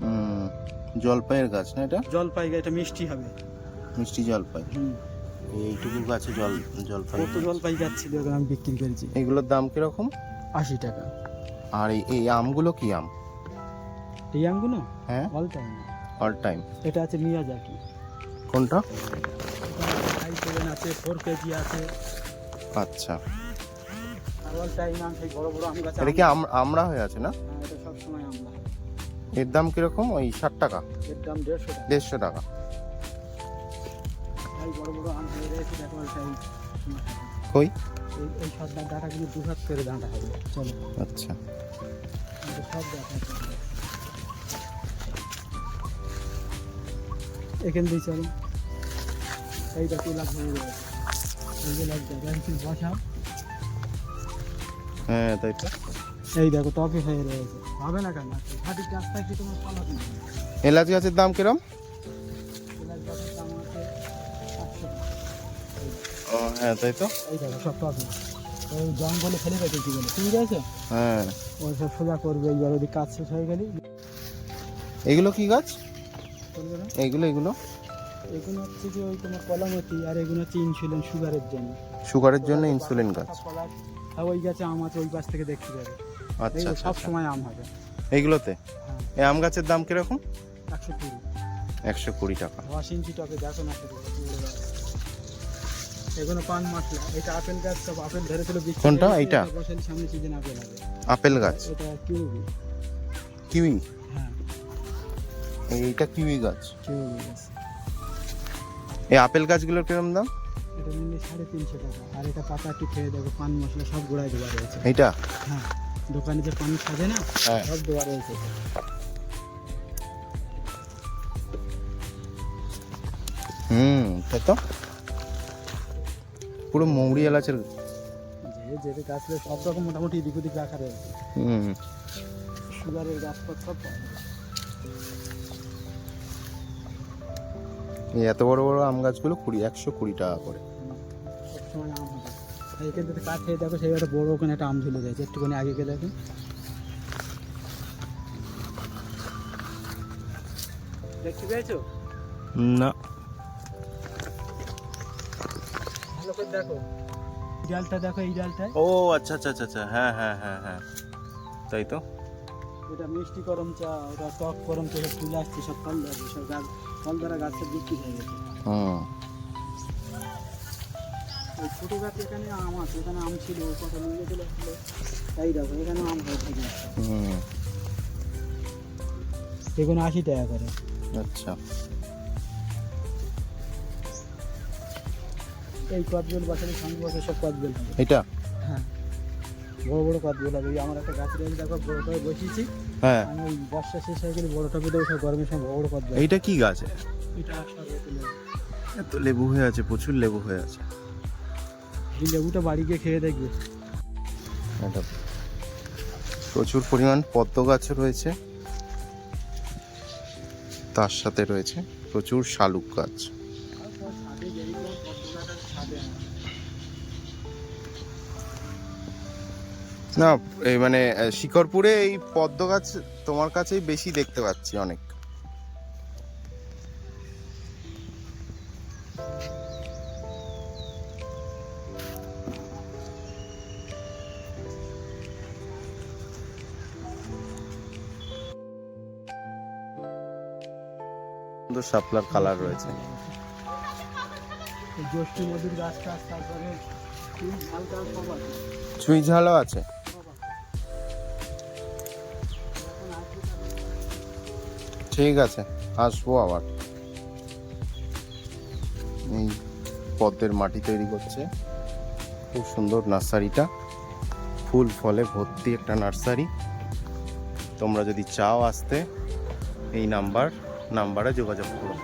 হুম জলপাইয়ের গাছ না এটা? জলপাই এটা মিষ্টি হবে। মিষ্টি জলপাই। এইটুকু গাছে জল জলপাই কত জলপাই গাছ ছিল আমি বিক্রি করেছি। এগুলোর দাম কীরকম? আশি টাকা। আর এই আমগুলো কি আম? এই আমগুলো? হ্যাঁ। অল টাইম অল টাইম এটা আছে মিয়াজাকি। কোনটা? আছে ফোর কেজি আছে। আচ্ছা। আর অল টাইম আম সেই বড় বড় আম গাছ এটা কি আম- হয়ে আছে না? হ্যাঁ এটা আমরা এর দাম কীরকম? ওই ষাট টাকা। এর দাম দেড়শো টাকা। দেড়শো টাকা। কই? এই সব দু হাত করে হবে। চলো। আচ্ছা। সব এখান দিয়ে চলো। এই দেখো লাভ হয়ে রয়েছে এই যে লাভ জায়গা কিছু হ্যাঁ তাই তো। এই দেখো টপে হয়ে রয়েছে। হবে না কেন? কি তোমার পালাতে এলাচ গাছের দাম কিরম? টাকা। ও হ্যাঁ তাই তো। এই দেখো সব ওই জঙ্গলে ফেলে রেখেছি বলে। ঠিক আছে? হ্যাঁ। ওই সব সোজা করবে এইবার ওদিকে কাজ শেষ হয়ে গেলে এগুলো কি গাছ? এগুলো এগুলো? হচ্ছে কি ওই তোমার কলামতি আর এগুলো হচ্ছে ইনসুলিন সুগারের জন্য। সুগারের জন্য ইনসুলিন গাছ। কলা ওই গাছে আম আছে ওই পাশ থেকে দেখতে যাবে। আচ্ছা আচ্ছা সব আচ্ছা। সময় আম হবে। এইগুলোতে? হ্যাঁ। এই আম গাছের দাম কীরকম? একশো কুড়ি। একশো কুড়ি টাকা। দশ ইঞ্চি টপে দেখো না এগুলো পান মশলা। এটা আপেল গাছ সব আপেল ধরে তুলে বিক্রি কোনটা? এইটা? বসালে সামনে সিজন আপেল হবে। আপেল গাছ? এটা কিউবি। কিউই? হ্যাঁ। এইটা কিউই গাছ। কিউবি গাছ। এই আপেল গাছগুলোর কিরম দাম? এটা নিলে সাড়ে তিনশো টাকা। আর এটা পাতা একটু খেয়ে দেখো পান মশলা সব গোড়ায় দেওয়া রয়েছে। এইটা? হ্যাঁ। দোকানে যে পান সাজে না হ্যাঁ। সব দেওয়া রয়েছে হুম তাই তো? পুরো মৌরি এলাচের যে যেতে গাছ সব রকম মোটামুটি এদিক ওদিক রাখা রয়েছে। হুম। সুগারের গাছপাত সব এত বড় বড় আম গাছগুলো কুড়ি একশো কুড়ি টাকা করে। এখান থেকে কাঠ খেয়ে দেখো সেই একটা বড় ওখানে একটা আম ঝুলে গেছে। একটুখানি আগে গিয়ে দেখো দেখতে পেয়েছ? না। ভালো করে দেখো। ডালটা দেখো এই ডালটায়। ও আচ্ছা আচ্ছা আচ্ছা আচ্ছা। হ্যাঁ হ্যাঁ হ্যাঁ হ্যাঁ। তাই তো? এটা মিষ্টি গরম চা ওটা টক গরম চা সব তুলে আসছে সব ফল ধরে সব গাছ ফল ধরা গাছ সব বিক্রি হয়ে গেছে। হুম। ওই ছোটো গাছ এখানে আম আছে এখানে আম ছিল কত নিয়ে চলে তাই দেখো এখানে আম হয়ে থাকে এগুলো আশি টাকা করে। আচ্ছা। এই কদবেল বছরে সঙ্গে বছর সব কদবেল এটা? হ্যাঁ। বড় বড় কদবেল হবে। আমার একটা গাছ রয়েছে দেখো বড় টবে বসিয়েছি। হ্যাঁ। আমি ওই বর্ষা শেষ হয়ে গেলে বড় টবে দেবো সব গরমের সময় বড় বড় কদবেল এইটা কি গাছ? এটা লেবু হয়ে আছে প্রচুর লেবু হয়ে আছে। এই লেবুটা বাড়ি গিয়ে খেয়ে দেখবে। প্রচুর পরিমাণ পদ্ম গাছ রয়েছে। তার সাথে রয়েছে প্রচুর শালুক গাছ। না এই মানে শিকরপুরে এই পদ্ম গাছ তোমার কাছেই বেশি দেখতে পাচ্ছি অনেক। সুন্দর শাপলার কালার রয়েছে। জ্যৈষ্ঠ আছে। ঠিক আছে, আসব আবার। এই পদ্মের মাটি তৈরি করছে। খুব সুন্দর নার্সারিটা। ফুল ফলে ভর্তি একটা নার্সারি। তোমরা যদি চাও আসতে, এই নাম্বার। নাম্বারে যোগাযোগ করো